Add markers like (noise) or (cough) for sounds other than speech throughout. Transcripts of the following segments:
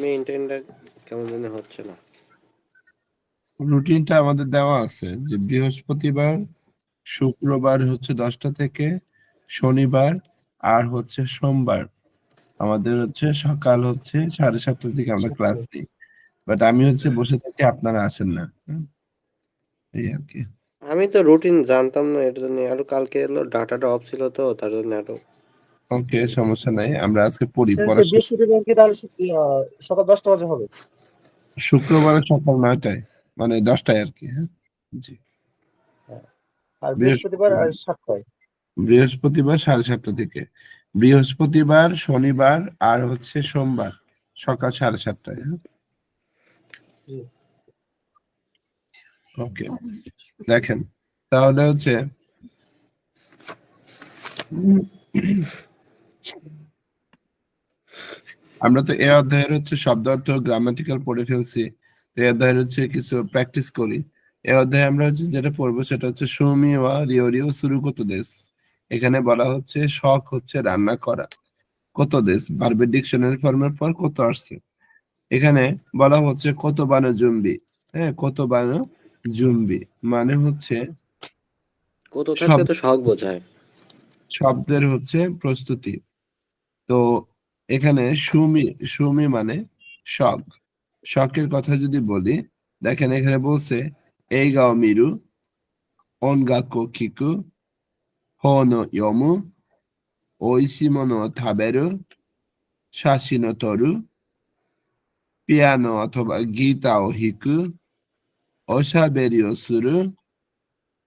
মেইনটেইনটা কেমন জানি হচ্ছে না। রুটিনটা আমাদের দেওয়া আছে যে বৃহস্পতিবার শুক্রবার হচ্ছে দশটা থেকে শনিবার আর হচ্ছে সোমবার। আমাদের হচ্ছে সকাল হচ্ছে সাড়ে সাতটা থেকে আমরা ক্লাস দিই। বাট আমি হচ্ছে বসে থাকি আপনারা আসেন না? এই আর কি। আমি তো রুটিন জানতাম না এর জন্য। আরও কালকে এলো ডাটাটা অফ ছিল তো তার জন্য আরও ওকে সমস্যা নাই আমরা আজকে পড়ি বৃহস্পতিবার কি তাহলে সকাল দশটা বাজে হবে। শুক্রবার সকাল নয়টায় মানে দশটায় আর কি হ্যাঁ? জি। আর বৃহস্পতিবার সাতটায়। বৃহস্পতিবার সাড়ে সাতটা থেকে। বৃহস্পতিবার শনিবার আর হচ্ছে সোমবার সকাল সাড়ে সাতটায় হ্যাঁ? ওকে দেখেন তাহলে হচ্ছে আমরা তো এ অধ্যায়ের হচ্ছে শব্দ অর্থ গ্রামাটিক্যাল পড়ে ফেলছি তো এই অধ্যায়ের হচ্ছে কিছু প্র্যাকটিস করি। এ অধ্যায়ে আমরা হচ্ছে যেটা পড়ব সেটা হচ্ছে সুমি ওয়া রিও রিও শুরু কত দেশ? এখানে বলা হচ্ছে শখ হচ্ছে রান্না করা। কত দেশ? বারবে ডিকশনারি ফর্মের পর কত আসছে? এখানে বলা হচ্ছে কত বানো জুম্বি। হ্যাঁ কত বানো জুম্বি মানে হচ্ছে কত থাকলে তো শখ বোঝায়। শব্দের হচ্ছে প্রস্তুতি। তো এখানে সুমি সুমি মানে শখ। শখের কথা যদি বলি, দেখেন এখানে বলছে, এই গাও মিরু অন গা কিকু হনো ইয়মু, ওইসি মনো থাবেরু শাসিনো তরু, পিয়ানো অথবা গীতা ও হিকু অসাবেরি ও সুরু,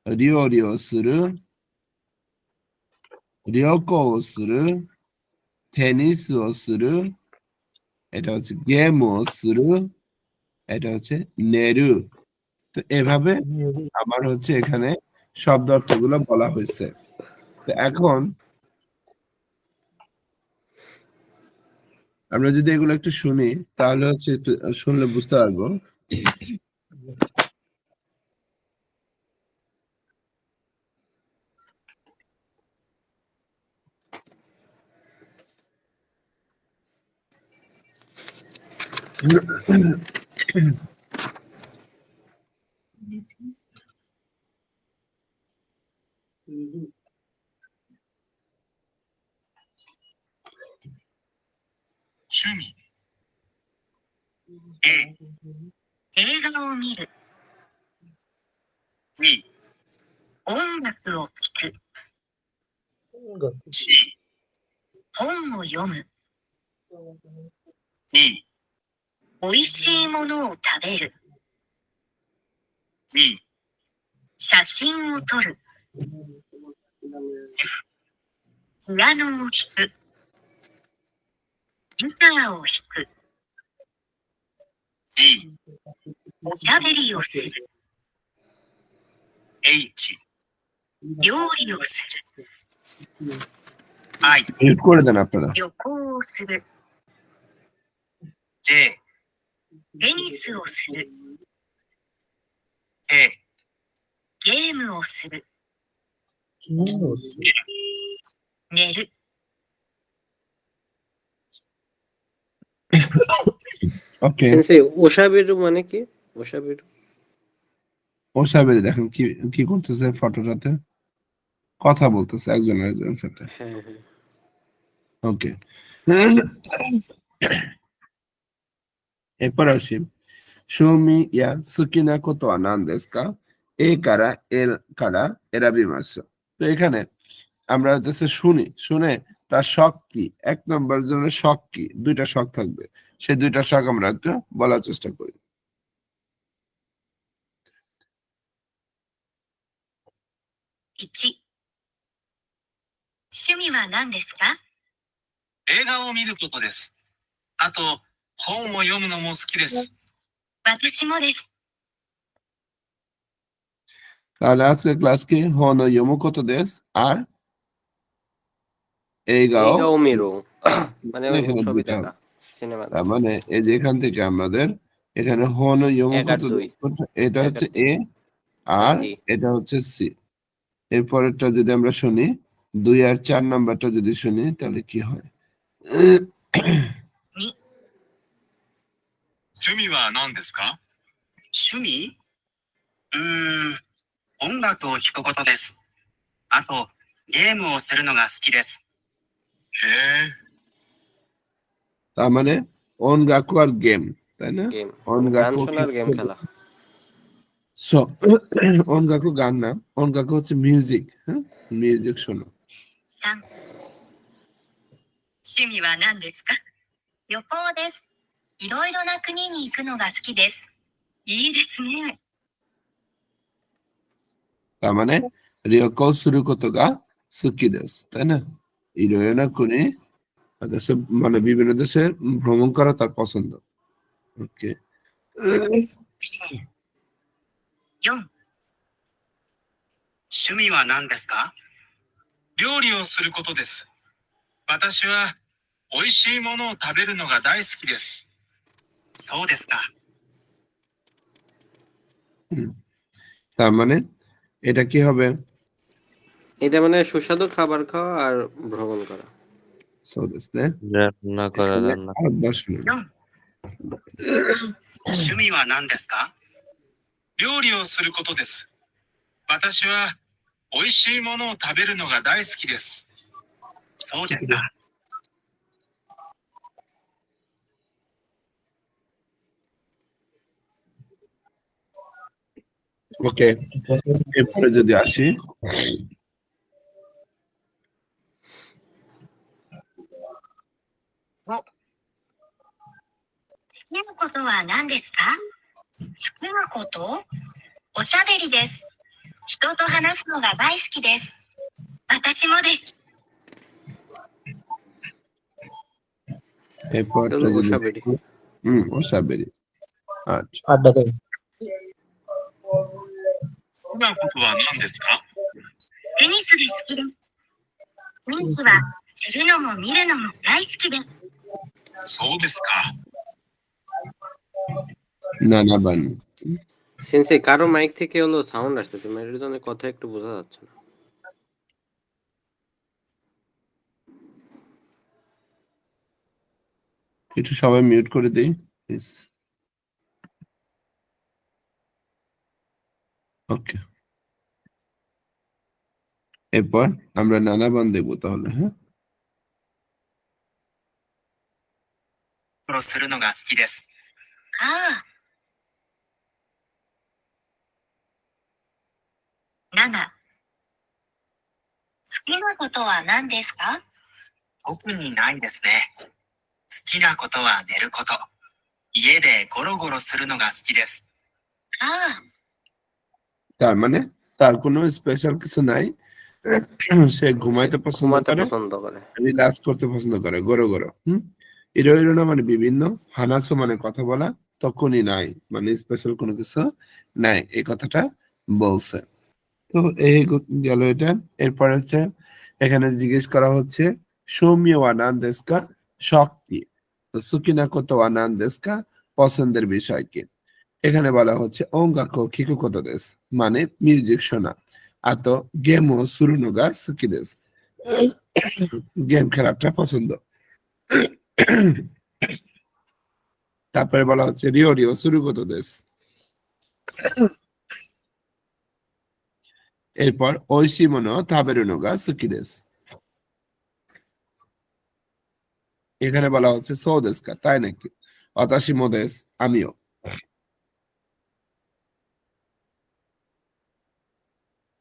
রিও রিও সুরু রিওকো ও সুরু টেনিস ও শুরু এটা হচ্ছে গেম ও শুরু এটা হচ্ছে নেরু তো এভাবে আমার হচ্ছে এখানে শব্দ অর্থগুলো বলা হয়েছে। তো এখন আমরা যদি এগুলো একটু শুনি, তাহলে হচ্ছে একটু শুনলে বুঝতে পারব। 趣味。A 映画を見る。B 音楽を聴く。C 本を読む。D 美味しいものを食べる。B、写真を撮る。ピアノを弾く。ギターを弾く。D、おしゃべりをする。H、料理をする。I、旅行をする。J、テニスをする K ゲームをする寝る ওকে সেন্সেই ওসাবেরু মানে কি ওসাবেরু ওসাবেরি দেখেন কি কি করতেছে ফটোটাতে কথা বলতেছে একজন একজনের সাথে হ্যাঁ হ্যাঁ ওকে এরপর আসি সুমি ইয়া সুকিনা কত আনন্দেস্কা এ কারা এল কারা এরা বিমাস তো এখানে আমরা হচ্ছে শুনি শুনে তার শখ কি এক নম্বর জন্য শখ কি দুইটা শখ থাকবে সেই দুইটা শখ আমরা একটু বলার চেষ্টা করি 1趣味は何ですか映画を見ることです。あと、 本を読むのも好きです。私もです。 তাহলে আজকে ক্লাস কি হন ইয়মু কত দেশ আর এই গাও এইগাও মেরো মানে ওই এখানে ছবি দুইটা দেখা সিনেমা তার মানে এই যে এখান থেকে আমাদের এখানে হন ইয়মু এক আর কত দুই। দেশ কোনটা? এটা এক আর হচ্ছে দুই। এ আর সি। এটা হচ্ছে সি এরপরেরটা যদি আমরা শুনি দুই আর চার নাম্বারটা যদি শুনি তাহলে কি হয় 趣味は何ですか趣味うーん、音楽を聴くことです。あと、ゲームをするのが好きです。へえ。 তার মানে অনগাকু আর গেম তাই না গেম অনগাকু গান শোনার গেম খেলা সো অনগাকু গান না অনগাকু হচ্ছে মিউজিক হ্যাঁ মিউজিক শোনো 3趣味は何ですか旅行です。 いろいろな国に行くのが好きです。いいですね。 তার মানে রিওকো শুরু করতো গা সুকি দেশ তাই না ইরোয়না কোনে দেশে মানে বিভিন্ন দেশে ভ্রমণ করা তার পছন্দ ওকে 4趣味は何ですか料理をすることです。私は美味しいものを食べるのが大好きです。 そうですか。 তার মানে এটা কি হবে এটা মানে সুস্বাদু খাবার খাওয়া আর ভ্রমণ করা সো দেশ না রান্না করা রান্না আরেকবার শুনুন 趣味は何ですか料理をすることです。私は美味しいものを食べるのが大好きです。そうですか。 ওকে এরপরে যদি আসি 好きなことは何ですか好きなことおしゃべりです。人と話すのが大好きです。私もです。 এরপরটা এটা হলো যদি ওসাবেরি। হুম ওসাবেরি আচ্ছা আড্ডা দেয় 好き なことは何ですかテニスが好きです。テニスは知るのも見るのも大好きです。そうですか。 না না বান সেন্সে কারো মাইক থেকে হলো সাউন্ড আসতেছে মেয়ের জন্য কথা একটু বোঝা যাচ্ছে না একটু সবাই মিউট করে দেই প্লিজ ওকে এরপর আমরা নানা বান দেবো তাহলে হ্যাঁ するのが好きです。ああ。7好きなことは何ですか特にないですね。好きなことは寝ること。家でゴロゴロするのが好きです。ああ。 তার মানে তার কোনো স্পেশাল কিছু নাই। (clears throat) সে ঘুমাইতে পছন্দ করে রিল্যাক্স করতে পছন্দ করে গরো গরো। হুম? ইরো ইরো না মানে বিভিন্ন হানাসো মানে কথা বলা তখনই নাই মানে স্পেশাল কোনো কিছু নাই এই কথাটা বলছে। তো এই গেল এটা। এরপর হচ্ছে এখানে জিজ্ঞেস করা হচ্ছে সৌম্য আনান্দেস্কা শক্তি। তো সুকিনা কত আনান্দেস্কা পছন্দের বিষয় কি? এখানে বলা হচ্ছে অঙ্গাকো মানে মিউজিক শোনা আত গেমও সুরুনুগা সুকি দেশ গেম খেলাটা পছন্দ। তারপরে বলা হচ্ছে রিও রিও শুরু কত দেশ এরপর ঐশী মনো তাবেরুনুগা সুকি দেশ এখানে বলা হচ্ছে সৌ দেশকা তাই নাকি? অতাশি মদেশ আমিও।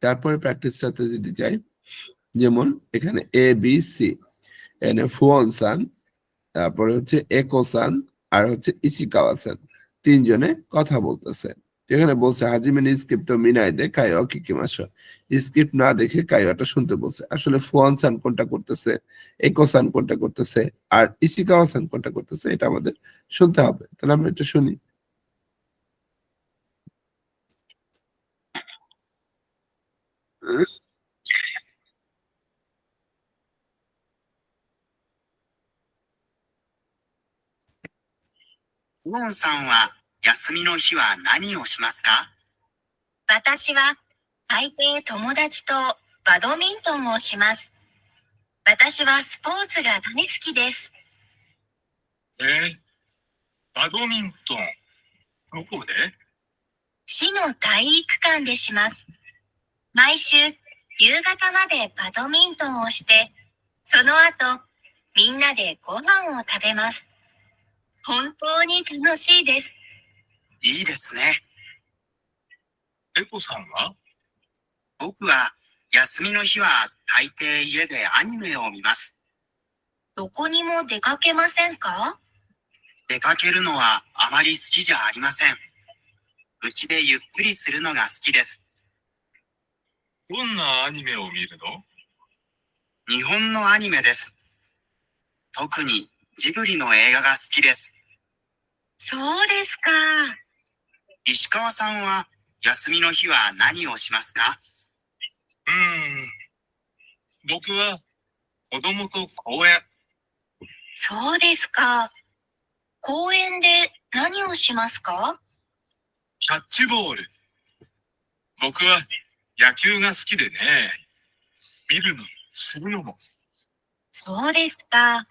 তারপরে প্র্যাকটিসটাতে যদি যাই, যেমন এখানে এ বি সি এখানে ফুয়ন সান, তারপরে হচ্ছে একোসান আর হচ্ছে ইসিকাওয়াসান তিনজনে কথা বলতেছে। এখানে বলছে হাজিমিন স্ক্রিপ্ট মিনাই দে কায়োয়া কি কি কিকিমাসো স্ক্রিপ্ট না দেখে কাইওয়াটা শুনতে বলছে। আসলে ফুয়ন সান কোনটা করতেছে একোসান কোনটা করতেছে, আর ইসিকাওয়াসান কোনটা করতেছে, এটা আমাদের শুনতে হবে। তাহলে আমরা একটু শুনি। ウォンさんは休みの日は何をしますか？私は大抵友達とバドミントンをします。私はスポーツが大好きです。えー、バドミントン。どこで？市の体育館でします。毎週、夕方までバドミントンをして、その後、みんなでご飯を食べます。本当に楽しいです。いいですね。ペコさんは？僕は休みの日は大抵家でアニメを見ます。どこにも出かけませんか？出かけるのはあまり好きじゃありません。家でゆっくりするのが好きです。どんなアニメを見るの？日本のアニメです。特にジブリの映画が好きです。そうですか。石川さんは休みの日は何をしますか？うーん。僕は子供と公園。そうですか。公園で何をしますか？キャッチボール。僕は野球が好きでね。見るの、するのも。そうですか。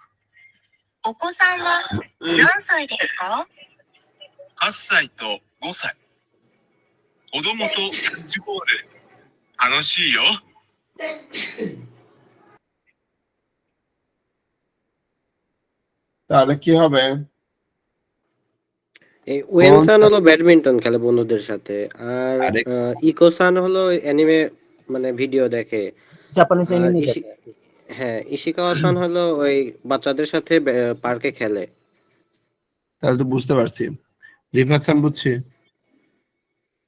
お子さんは何歳ですか8歳と5歳。子供とキャッチボール。楽しいよ。 তাহলে কি হবে এই ওয়েনসান হলো ব্যাডমিন্টন খেলে বন্ধুদের সাথে আর আরেক- আহ, ইকোসান হলো অ্যানিমে মানে ভিডিও দেখে জাপানিজ আর এনিমে ইশি- হ্যাঁ ইশিকাওয়া-সান হলো ওই বাচ্চাদের সাথে বে- পার্কে খেলে তাহলে তো বুঝতে পারছি রিফাত খান বুঝছি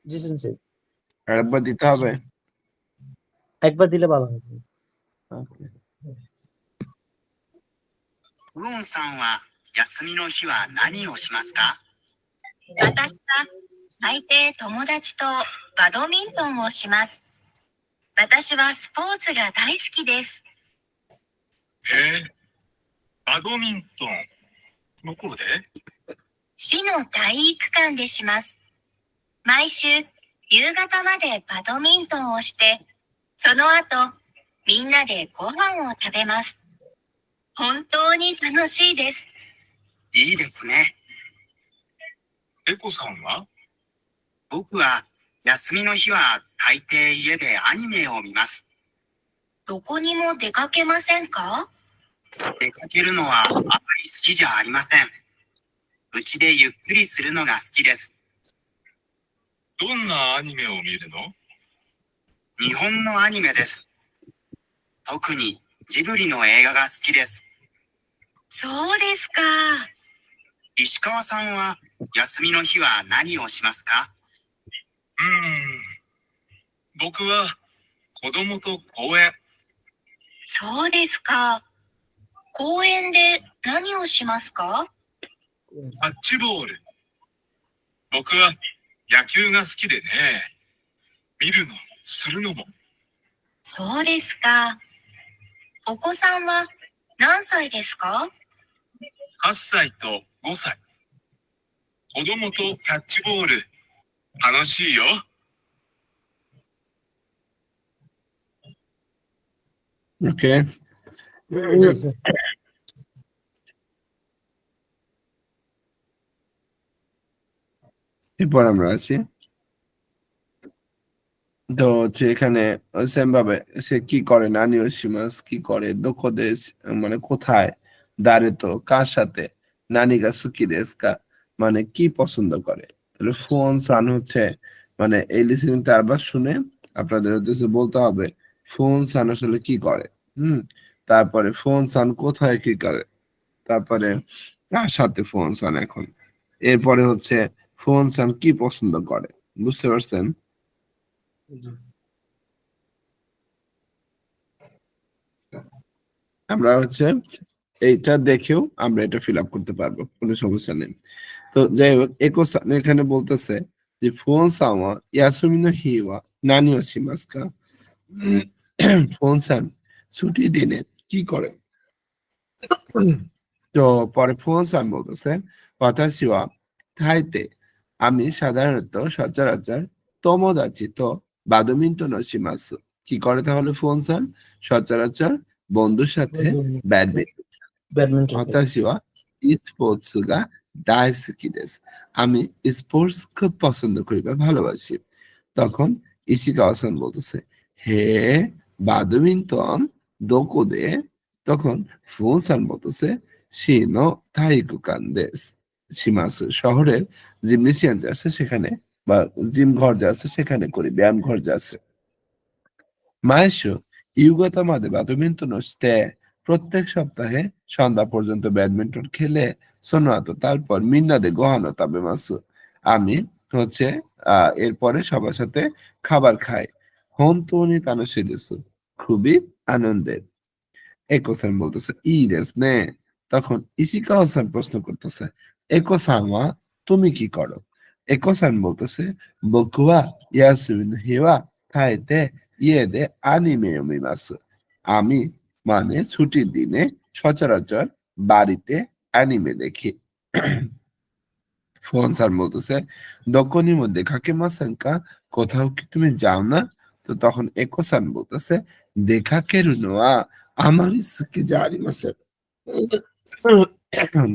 জি সেন্সেই আরেকবার দিতে হবে একবার দিলে ভালো হয় sensei। ウオンさんは休みの日は何をしますか 私は大抵友達とバドミントンをします。私はスポーツが大好きです。へえ。バドミントン。どこで？市の体育館でします。毎週夕方までバドミントンをして、その後みんなでご飯を食べます。本当に楽しいです。いいですね。ペコさんは？僕は休みの日は大抵家でアニメを見ます。どこにも出かけませんか？出かけるのはあまり好きじゃありません。家でゆっくりするのが好きです。どんなアニメを見るの？日本のアニメです。特にジブリの映画が好きです。そうですか。石川さんは休みの日は何をしますか？うーん。僕は子供と公園。そうですか。公園で何をしますか？キャッチボール。僕は野球が好きでね。見るの、するのも。そうですか。お子さんは何歳ですか？8歳と5歳。子供とキャッチボール。楽しいよ。 ওকে জি, sensei। এরপর আমরা আছি তো হচ্ছে এখানে সেম ভাবে সে কি করে নানি ওশিমাস কি করে দক্ষ দেশ মানে কোথায় দাঁড়ে তো কার সাথে নানি গা সুকি দেশকা মানে কি পছন্দ করে? তাহলে ফোন সান হচ্ছে মানে এই লিসেনিং চারবার শুনে আপনাদের উদ্দেশ্যে বলতে হবে ফোন সান আসলে কি করে? হুম, তারপরে ফোন সান কোথায় কি করে? তারপরে কার সাথে ফোন সান এখন। এরপরে হচ্ছে ফোন সান কি পছন্দ করে? বুঝতে পারছেন? আমরা হচ্ছে এইটা দেখেও আমরা এটা ফিল আপ করতে পারব কোনো সমস্যা নেই। তো যাই হোক একো এখানে বলতেছে যে ফোন সামা ইয়াসুমিনো হিওয়া নানি ওশিমাস্কা ফোন সান ছুটির দিনে কি করে? তো পরে ফোন সান বলতেছে ওয়াতাশি ওয়া তাইতে আমি সাধারণত সচরাচর তোমোদাচি তো বাদমিন্টন ওশিমাস কি করে তাহলে ফোন সান? সচরাচর বন্ধুর সাথে ব্যাডমিন্টন ব্যাডমিন্টন। 私は e スポーツが দাইসকি দেস আমি স্পোর্টস খুব পছন্দ করি বা ভালোবাসি তখন ইশিকাওয়াসান বলতেছে হে বাদমিন্টন দোকো দে তখন ফুনসান বলতেছে শিনো তাইকুকান দেস সীমাসু শহরের জিমনেশিয়ান যা আছে সেখানে বা জিম ঘর যা আছে সেখানে করি ব্যায়াম ঘর যা আছে মায়েশো ইউগতা মাদে ব্যাডমিন্টন স্টে প্রত্যেক সপ্তাহে সন্ধ্যা পর্যন্ত ব্যাডমিন্টন খেলে সোনাতো তারপর মিন্নাদে গহানো তাবে মাসু। আমি হচ্ছে এরপরে সবার সাথে খাবার খাই। হন তোনি তানসিদেসু খুবই আনন্দের। একোসান বলতেছে ই দেস নে। তখন ইসিকাওসান প্রশ্ন করতেছে একোসানওয়া তুমি কি করো? একোসান বলতেছে, বকুয়া, ইয়াসুমিন, হিওয়া, থাইতে, ইয়েদে, আনিমে মিমাসু আমি মানে ছুটির দিনে সচরাচর বাড়িতে অ্যানিমে দেখি। ফোন স্যার বলতেছে দক্ষিণের মধ্যে কাকে মাসাঙ্কা কোথাও কি তুমি যাও না? তো তখন একোসান বলতেছে, দেখা কেরুনোয়া আমার সুকি জারি মাসে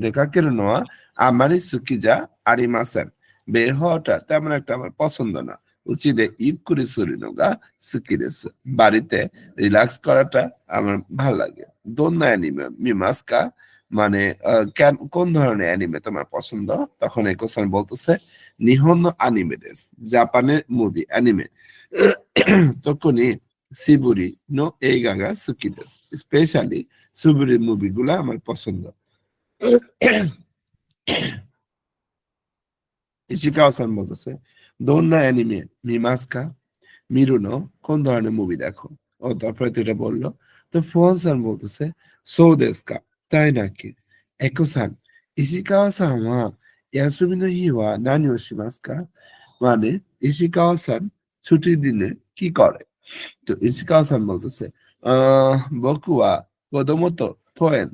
দেখা কেরুনোয়া আমারই সুকি যা আরি মাসেন বের হওয়াটা তেমন একটা আমার পছন্দ না। উচিতে ইকুরি সুরিনোগা সুকি দেশে বাড়িতে রিল্যাক্স করাটা আমার ভালো লাগে। দোন্না অ্যানিমে মিমাস্কা মানে আহ, কেন কোন ধরনের অ্যানিমে তোমার পছন্দ? তখন এই কোশ্চেন বলতেছে নিহন্য অ্যানিমে দেশ জাপানের মুভি অ্যানিমে তখনই সিবুরি নো এই গাগা সুকি দেশ। স্পেশালি সুবুরি মুভিগুলা আমার পছন্দ। (coughs) ইশিকাওয়াসান বলতেছে দোন্না অ্যানিমে, মিমাস্কা মিরুনো কোন ধরনের মুভি দেখো? ও, তারপরে তো এটা বলল। তো ফোনসান বলতেছে সৌদেস্কা তাই নাকি? একোসান ইশিকাওয়াসান ওয়া ইয়াসুমি নো হি ওয়া নানি ও শিমাস্কা? মানে ইশিকাওয়াসান ছুটির দিনে কি করে? তো ইশিকাওয়াসান বলতেছে, আহ, বকুয়া, কদমতো ফোয়েন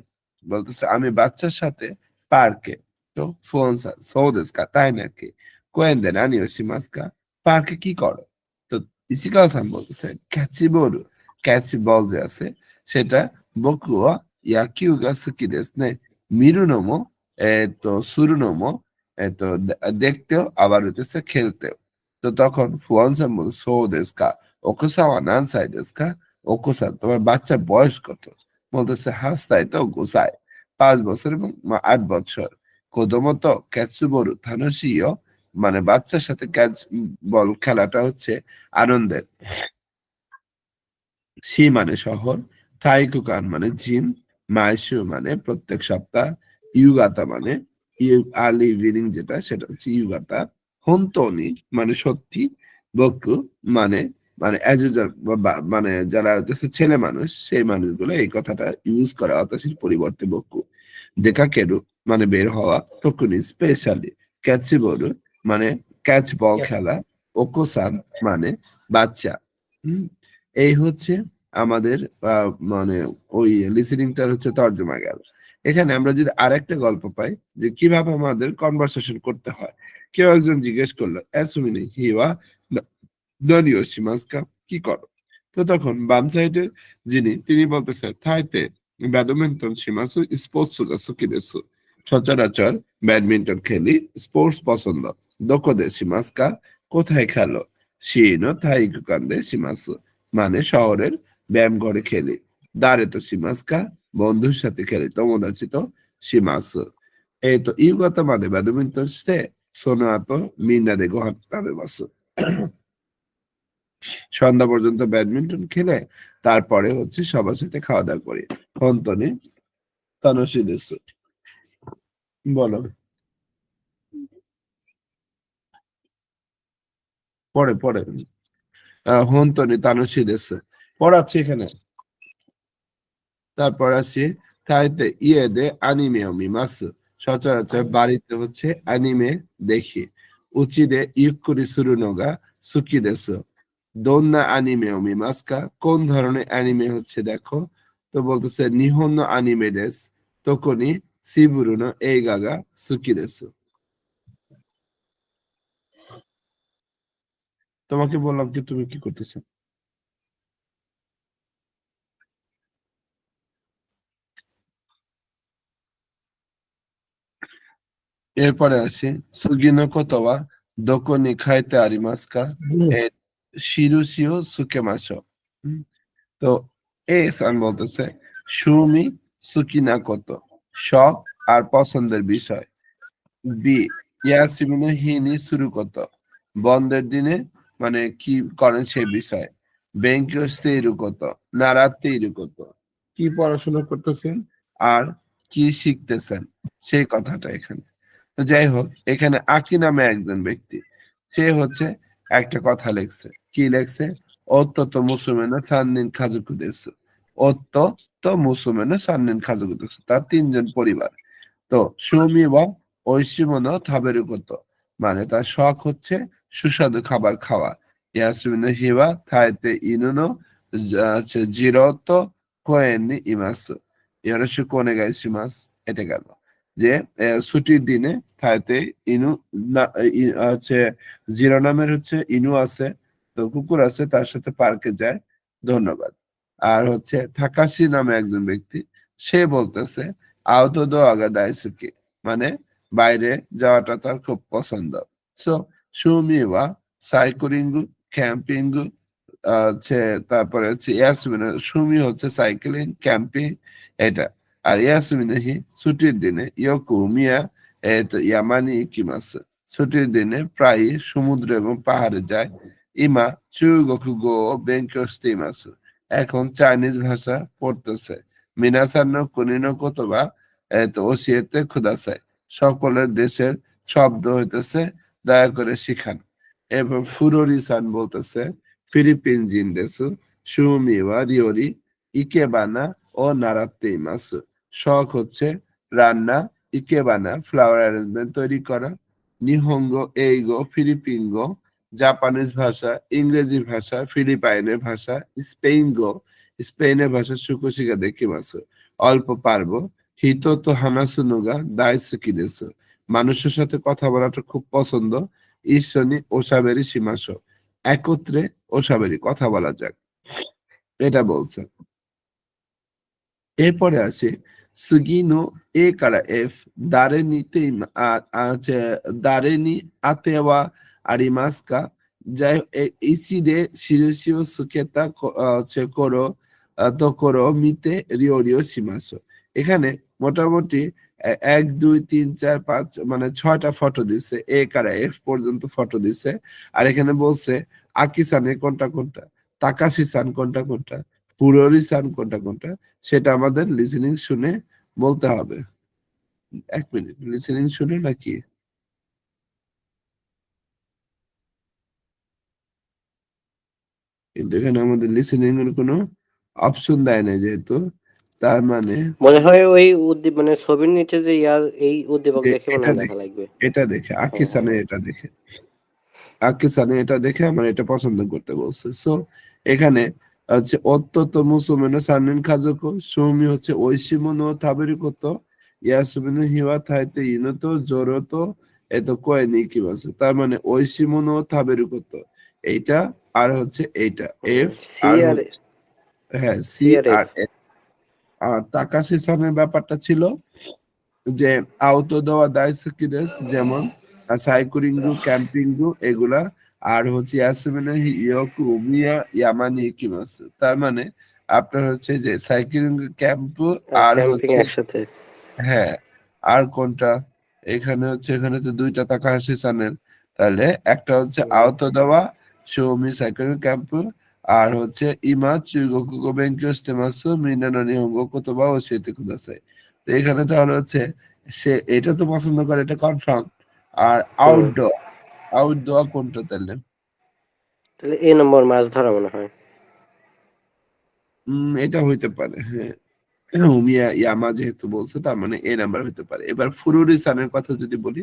বলতেছে, আমি বাচ্চার সাথে পার্কে। তো ফোনসান সৌদেস্কা তাই নাকি? কোয়েন্দে নানি ও শিমাস্কা পার্কে কি করো তো ইশিকাওয়াসান বলতেছে ক্যাচি বলু ক্যাচি বল যে আছে সেটা বকুয়া ইয়াকিউ গা সুকি দেস নে মিরুনোমো এ তো সুরুনোমো এ তো দে- দেখতেও আবার হইতেছে খেলতেও তো তখন ফুয়ানসান বল সো দেস কা ওকোসাওয়া নান সাই দেস কা ওকোসান তোমার বাচ্চার বয়স কত বলতেছে হাস্তাই তো গোসাই পাঁচ বছর এবং মা- আট বছর কোদমতো ক্যাচু বড়ু থানসিও মানে বাচ্চার সাথে ক্যাচ বল খেলাটা হচ্ছে আনন্দের। সি মানে শহর থাইকুকান মানে জিম মাইশু মানে প্রত্যেক সপ্তাহ, ইউগাতা মানে আর্লি ইভিনিং যেটা, সেটা হচ্ছে ইউগাতা। হন্তনি মানে সত্যি, বকু মানে মানে মানে যারা ছেলে মানুষ, সেই মানুষগুলো এই কথাটা ইউজ করা অতসীর পরিবর্তে বকু। দেখা কেরু মানে বের হওয়া, তখনই স্পেশালি ক্যাচি বলু মানে ক্যাচ বল খেলা ওকোসান মানে বাচ্চা। হুম? এই হচ্ছে আমাদের মানে ওই লিসেনিংটার হচ্ছে তর্জমা গেল। এখানে আমরা যদি আরেকটা গল্প পাই যে কীভাবে আমাদের কনভারসেশন করতে হয়। কেউ একজন জিজ্ঞেস করল অ্যাসুমিনি হিওয়া ননিও শিমাস্কা কি করো? তো তখন বাম সাইডে যিনি তিনি বলতেছে থাইতে ব্যাডমিন্টন শিমাসু স্পোর্টস সচরাচর ব্যাডমিন্টন খেলি স্পোর্টস পছন্দ। দোকোদে শিমাস্কা কোথায় খেলো শিনো মানে শহরের ব্যায়াম ঘরে খেলি দাঁড়ে তো শিমাস্কা বন্ধুর সাথে খেলি তোমোদাচি তো শিমাসু এই তো ইউগাতা মাদে ব্যাডমিন্টন স্টে সোনো আতো মিন্না দে গোহান তাবে মাসু সন্ধ্যা পর্যন্ত ব্যাডমিন্টন খেলে তারপরে হচ্ছে সবার সাথে খাওয়া দাওয়া করি হন্তনি তানসি দেশু বলো পরে পরে। হন্তনি তানসি দেশু পড়াচ্ছি এখানে। তারপর আসি তাইতে ইয়ে দে আনিমে মিমাসু সচরাচর বাড়িতে হচ্ছে অ্যানিমে দেখি। উচিদে ইউকুরি সুরুনোগা সুকি দেশু দোন্না অ্যানিমে মিমাস্কা কোন ধরনের অ্যানিমে হচ্ছে দেখো। তো বলতেছে নিহন্য অ্যানিমে দেশ তখনই সিবুরুনো এই গাগা সুকি দেশু তোমাকে বললাম কি তুমি কি করতেছো? এরপরে আসি। সুগিনো কতবা দোকনি খাইতে আরিমাস্কা এ শিরুসিও সুকেমাসো হুম, তো এ সান বলতেছে সুমি সুকিনা কত? শখ আর পছন্দের বিষয়। বি ইয়াসিমিনো হিনি শুরু কত? বন্ধের দিনে মানে কি করেন সে বিষয়? কত? নারাত্তেইরু কত? কি পড়াশোনা করতেছেন? আর কি শিখতেছেন? সেই কথাটা এখানে। তো যাই হোক, এখানে আকি নামে একজন ব্যক্তি, সে হচ্ছে একটা কথা লেখছে। কি লেখছে? অত্যন্ত মুসুমেনা সান্নিন খাজুকু দেশু অত্যন্ত মুসুমেনা সান্নিন খাজুকু দেশু তার তিনজন পরিবার। তো সুমি বা ঐশিমনো থাবেরু কত? মানে তার শখ হচ্ছে সুস্বাদু খাবার খাওয়া। ইয়াসুমিনো হিবা, থাইতে ইনুনো জিরোতো কোয়েনি ইমাসু। ইয়োরোশু কোনে গাইসিমাস এটা গেল। যে ছুটির দিনে থাইতে ইনু, না- হচ্ছে জিরো নামের হচ্ছে ইনু আছে, তো কুকুর আছে, তার সাথে পার্কে যায়। ধন্যবাদ। আর হচ্ছে থাকাশি নামে একজন ব্যক্তি, সে বলতেছে, আওতো দো আগা দাইসুকি। মানে বাইরে যাওয়াটা তার খুব পছন্দ। সো সুমিওয়া সাইক্লিংগু ক্যাম্পিংগু হচ্ছে তারপরে ইয়াসমিন সুমি হচ্ছে সাইক্লিং ক্যাম্পিং এটা। আর ইয়াসমিন হি ছুটির দিনে ইয়োকু মিয়া এত ইয়ামানি ইকিমাস ছুটির দিনে প্রায় সমুদ্র এবং পাহাড়ে যায়। ইমা চুগোকু গো বেঙ্কস্তিমাস এখন চাইনিজ ভাষা পড়তেছে। মিনাসান্ন কুনিনো কতবা ওসিয়েতে খুদাসাই সকলের দেশের শব্দ হইতেছে দয়া করে শিখান। এবং ফুরোরি সান বলতেছে, ফিলিপিন জিন্দেসু সুমিওয়া রিওরি, ইকেবানা ও নারাত্তে ইমাসু শখ হচ্ছে রান্না, ইকেবানা ফ্লাওয়ার অ্যারেঞ্জমেন্ট তৈরি করা। নিহঙ্গো এইগো ফিলিপিনগো জাপানিজ ভাষা, ইংরেজি ভাষা, ফিলিপাইনের ভাষা স্পেইনগো স্পেনের ভাষা সুকোশিকা দেখি মাসু। অল্প পারব হিতো তো হানাসুনুগা দায়সুকি দেশু মানুষের সাথে কথা বলাটা খুব পছন্দ। ঈশ্বনী ওসাবেরি, সীমাস। একত্রে ওসাবেরি, কথা বলা যাক। এটা বলছে। এরপরে আছে, সুগিনো এ কারা এফ, দারে নিতে আছে দারে নি আতেওয়া আরিমাস্কা যাই ইসি দে শিরুশিও সুকেতা হচ্ছে করো তো করো মিতে রিও রিও সীমাসো। এখানে মোটামুটি এক, দুই, তিন, চার, পাঁচ মানে ছয়টা ফটো দিছে এ কারা এফ পর্যন্ত ফটো দিছে। আর এখানে বলছে আকিসানে কোনটা কোনটা? তাকাশি সান কোনটা কোনটা? ফুরোরি সান কোনটা কোনটা? সেটা আমাদের লিসেনিং শুনে বলতে হবে। এক মিনিট লিসেনিং শুনে নাকি? কিন্তু এখানে আমাদের লিসেনিং এর কোনো অপশন দেয় না যেহেতু। তার মানে? মনে হয় ওই উদ্দীপ মানে ছবির নিচে যে ইয়ার এই উদ্দীপক দেখে মনে দেখে। লাগবে। এটা দেখে আকিসানে এটা দেখে। আকিসানে এটা দেখে আমার এটা পছন্দ করতে বলছে। সো এখানে হচ্ছে অত্যন্ত মুসুমেনো সান্নিন খাজুকো সৌমি হচ্ছে ঐশিমনো থাবেরি কত ইয়াসুমিনো হিওয়া থাইতে ইনোতো জোরতো এত কয়ে নিকি মাসে তার মানে ঐশিমনো থাবেরি কত এইটা আর হচ্ছে এইটা এফ সি আর হ্যাঁ সি আর F। তাকাশি সানের ব্যাপারটা ছিল যে আউতো দেওয়া দায়সকিদেস যেমন সাইকুরিংগু ক্যাম্পিংগু এগুলা আর হচ্ছে ইয়াসুমিনে ইয়োকু মিয়া ইয়ামানি ইকিমাস। তার মানে আপনার হচ্ছে যে সাইক্লিং ক্যাম্প আর হচ্ছে একসাথে। হ্যাঁ আর কোনটা? এখানে হচ্ছে এখানে তো দুইটা তাকাহাসি চ্যানেল তাহলে একটা হচ্ছে আওতো দেওয়া সৌমি সাইকেল ক্যাম্প আর হচ্ছে ইমা চুগোকুগো বেঙ্কিও স্টেমাসু মিনানো নিহঙ্গো কোতবা ও সেতে কুদাসাই তো এখানে তাহলে হচ্ছে সে এটা তো পছন্দ করে এটা কনফার্ম আর আউটডোর আউটডোর কোনটা তাহলে? তাহলে এ নম্বর মাছ ধরা মনে হয়। উম এটা হইতে পারে হ্যাঁ। উমিয়া ইয়ামা যেহেতু বলছে তার মানে এ নাম্বার হইতে পারে। এবার ফুরুরি সানের কথা যদি বলি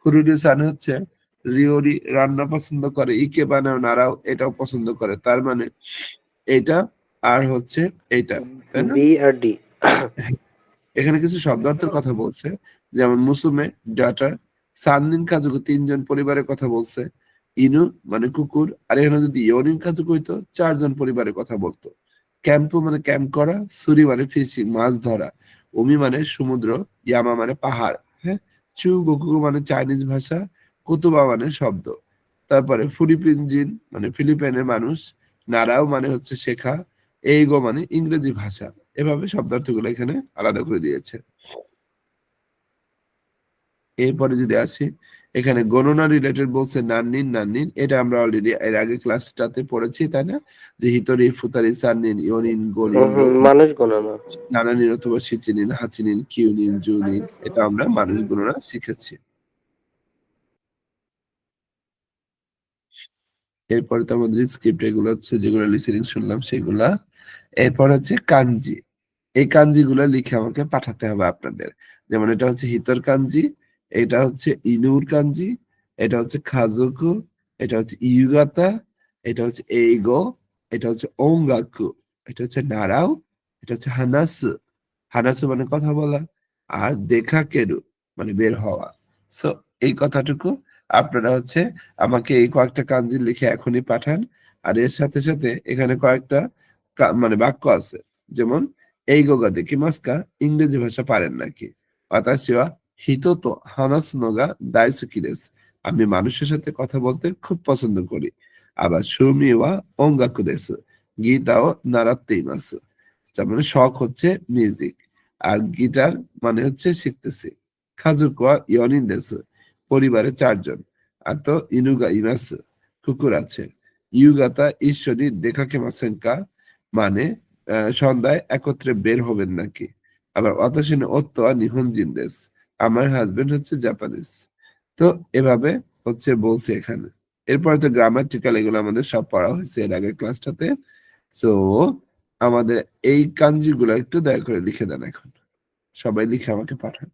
ফুরুরি সান হচ্ছে রিওরি রান্না পছন্দ করে ইকে বানাও নাড়াও এটাও পছন্দ করে। তার মানে এটা আর হচ্ছে এটা তাই না? B R D. এখানে কিছু শব্দার্থের কথা বলছে যেমন মুসুমে ডাটার সানদিন কাজুকু তিনজন পরিবারের কথা বলছে ইনু মানে কুকুর আর এখানে যদি ইয়নিন কাজুক হইতো চারজন পরিবারের কথা বলতো। ক্যাম্পু মানে ক্যাম্প করা সুরি মানে ফিশিং মাছ ধরা উমি মানে সমুদ্র ইয়ামা মানে পাহাড় হ্যাঁ? চু গোকুগো মানে চাইনিজ ভাষা কুতুবা মানে শব্দ। তারপরে ফিলিপিনজিন মানে ফিলিপাইনের মানুষ নারাও মানে হচ্ছে শেখা এইগো মানে ইংরেজি ভাষা। এভাবে শব্দার্থগুলো এখানে আলাদা করে দিয়েছে। এরপরে যদি আসি এখানে গণনা রিলেটেড বলছে নান্নিন নান্নিন। এটা আমরা অলরেডি এর আগে ক্লাসটাতে পড়েছি তাই না? যে হিতরি ফুতারি সান্নিন ইয়নিন গনিন মানুষ গণনা। নানানিন অথবা সিচিনিন হাচিনিন কিউনিন জুনিন এটা আমরা মানুষ গণনা শিখেছি। এরপরে তো আমাদের স্ক্রিপ্ট এগুলো হচ্ছে যেগুলো লিসেনিং শুনলাম, সেগুলা। এরপর হচ্ছে কাঞ্জি এই কাঞ্জি গুলা লিখে আমাকে পাঠাতে হবে আপনাদের। যেমন এটা হচ্ছে হিতর কাঞ্জি এটা হচ্ছে ইনুর কাঞ্জি এটা হচ্ছে খাজুকু এটা হচ্ছে ইউগাতা এটা হচ্ছে এইগো এটা হচ্ছে ওঙ্গাকু এটা হচ্ছে নারাও এটা হচ্ছে হানাসু হানাসু মানে কথা বলা, আর দেখা কেরু মানে বের হওয়া। সো এই কথাটুকু আপনারা হচ্ছে আমাকে এই কয়েকটা কাঞ্জি লিখে এখনই পাঠান। আর এর সাথে সাথে এখানে কয়েকটা মানে বাক্য আছে। যেমন, এই গোগা দেখি মাস্কা, ইংরেজি ভাষা পারেন নাকি? অতাশিয়া হিতোতো হানাসুনোগা দাইসুকি দেস আমি মানুষের সাথে কথা বলতে খুব পছন্দ করি। আবার সুমিওয়া অঙ্গাকু দেস গীতাও নারাত্তে ইমাসু তার মানে শখ হচ্ছে মিউজিক। আর গিটার মানে হচ্ছে শিখতেছি। খাজুকোয়া ইয়নিন দেসু। পরিবারে চারজন। আর তো ইনুগা ইমাসু কুকুর আছে। ইউগাতা ঈশ্বরী দেখাকে মাসেনকা মানে সন্ধ্যায় একত্রে বের হবেন নাকি? আবার অতসিনে অত্তোয়া নিহনজিন দেশ। আমার হাজবেন্ড হচ্ছে জাপানিজ তো এভাবে হচ্ছে বলছে এখানে। এরপরে তো গ্রামাটিক্যাল এগুলো আমাদের সব পড়া হয়েছে এর আগের ক্লাসটাতে সো আমাদের এই কাঞ্জিগুলো একটু দয়া করে লিখে দেন এখন। সবাই লিখে আমাকে পাঠান।